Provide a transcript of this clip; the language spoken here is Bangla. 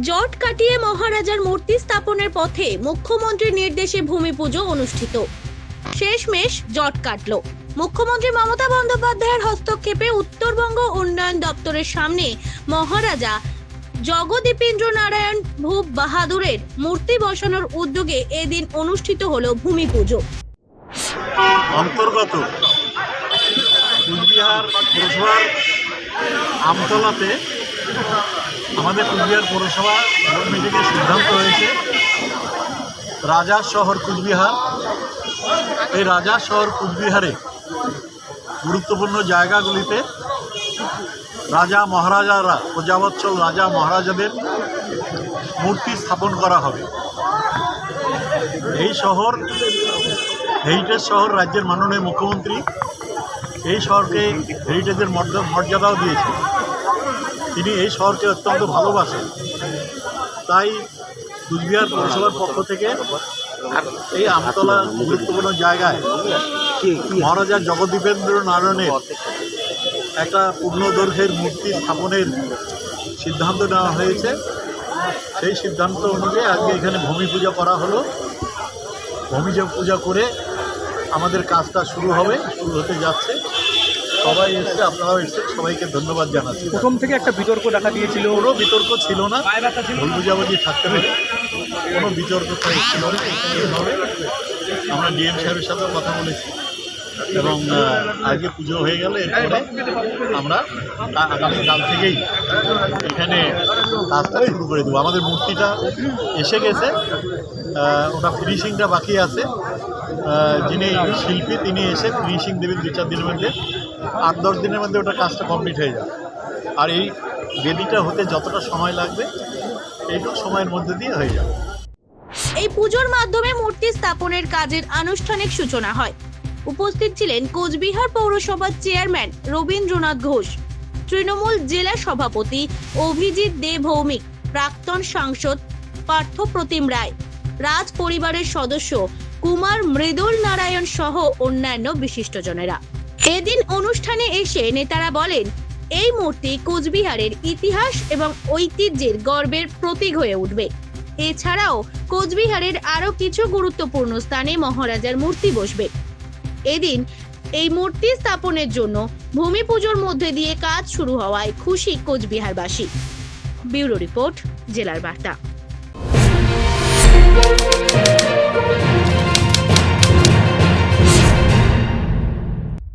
জট কাটিয়ে মহারাজার মূর্তি স্থাপনের পথে মুখ্যমন্ত্রীর নির্দেশে ভূমি পুজো অনুষ্ঠিত। শেষমেশ জট কাটল। মুখ্যমন্ত্রী মমতা বন্দ্যোপাধ্যায়ের হস্তক্ষেপে উত্তরবঙ্গ উন্নয়ন দপ্তরের সামনে মহারাজা জগদীপেন্দ্র নারায়ণ ভূপ বাহাদুরের মূর্তি বসানোর উদ্যোগে এদিন অনুষ্ঠিত হল ভূমি পুজো। অন্তর্গত কুচবিহার আমতলাতে আমাদের কুচবিহার পৌরসভা বোর্ড মিটিংয়ে সিদ্ধান্ত হয়েছে। রাজার শহর কুচবিহার। এই রাজার শহর কুচবিহারে গুরুত্বপূর্ণ জায়গাগুলিতে রাজা মহারাজারা, প্রজাবৎসল রাজা মহারাজাদের মূর্তি স্থাপন করা হবে। এই শহর, হেরিটেজ শহর রাজ্যের মাননীয় মুখ্যমন্ত্রী এই শহরকে হেরিটেজের মর্য- মর্যাদাও দিয়েছেন তিনি এই শহরকে অত্যন্ত ভালোবাসেন। তাই কুচবিহার পৌরসভার পক্ষ থেকে এই আমতলা গুরুত্বপূর্ণ জায়গায় মহারাজা জগদীপেন্দ্র নারায়ণের একটা পূর্ণদৈর্ঘ্যের মূর্তি স্থাপনের সিদ্ধান্ত নেওয়া হয়েছে। সেই সিদ্ধান্ত অনুযায়ী আজকে এখানে ভূমি পূজা করা হলো। ভূমি পূজা করে আমাদের কাজটা শুরু হবে, শুরু হতে যাচ্ছে। সবাই এসছে আপনারাও এসছে সবাইকে ধন্যবাদ জানাচ্ছি। প্রথম থেকে একটা বিতর্ক দেখা দিয়েছিল। ওরও বিতর্ক ছিল না। ভুল বুঝাবুঝি থাকতে হবে। কোনো বিতর্ক ছিল না। আমরা ডিএম সাহেবের সাথেও কথা বলেছি। এবং আজকে পুজো হয়ে গেলে এরপরে আমরা আগামীকাল থেকেই এখানে কাজটা শুরু করে দেবো। আমাদের মূর্তিটা এসে গেছে। ওটা ফিনিশিংটা বাকি আছে। যিনি শিল্পী তিনি এসে ফিনিশিং দেবেন দু চার দিনের মধ্যে। আট, দশ দিনের মধ্যে ওটা কাজটা কমপ্লিট হয়ে যাবে। আর এই বেদিটা হতে যতটা সময় লাগবে, এইটুকু সময়ের মধ্যে দিয়ে হয়ে যাবে। এই পুজোর মাধ্যমে মূর্তি স্থাপনের কাজের আনুষ্ঠানিক সূচনা হয়। উপস্থিত ছিলেন কোচবিহার পৌরসভার চেয়ারম্যান রবীন্দ্রনাথ ঘোষ, তৃণমূল জেলা সভাপতি অভিজিৎ দে ভৌমিক, প্রাক্তন সাংসদ পার্থ প্রতিম রায়, রাজ পরিবারের সদস্য কুমার মৃদুল নারায়ণ সহ অন্যান্য বিশিষ্টজনেরা। এদিন অনুষ্ঠানে এসে নেতারা বলেন, এই মূর্তি কোচবিহারের ইতিহাস এবং ঐতিহ্যের গর্বের প্রতীক হয়ে উঠবে। এছাড়াও কোচবিহারের আরও কিছু গুরুত্বপূর্ণ স্থানে মহারাজার মূর্তি বসবে। এদিন এই মূর্তি স্থাপনের জন্য ভূমি পুজোর মধ্যে দিয়ে কাজ শুরু হওয়ায় খুশি কোচবিহারবাসী। ব্যুরো রিপোর্ট, জেলার বার্তা।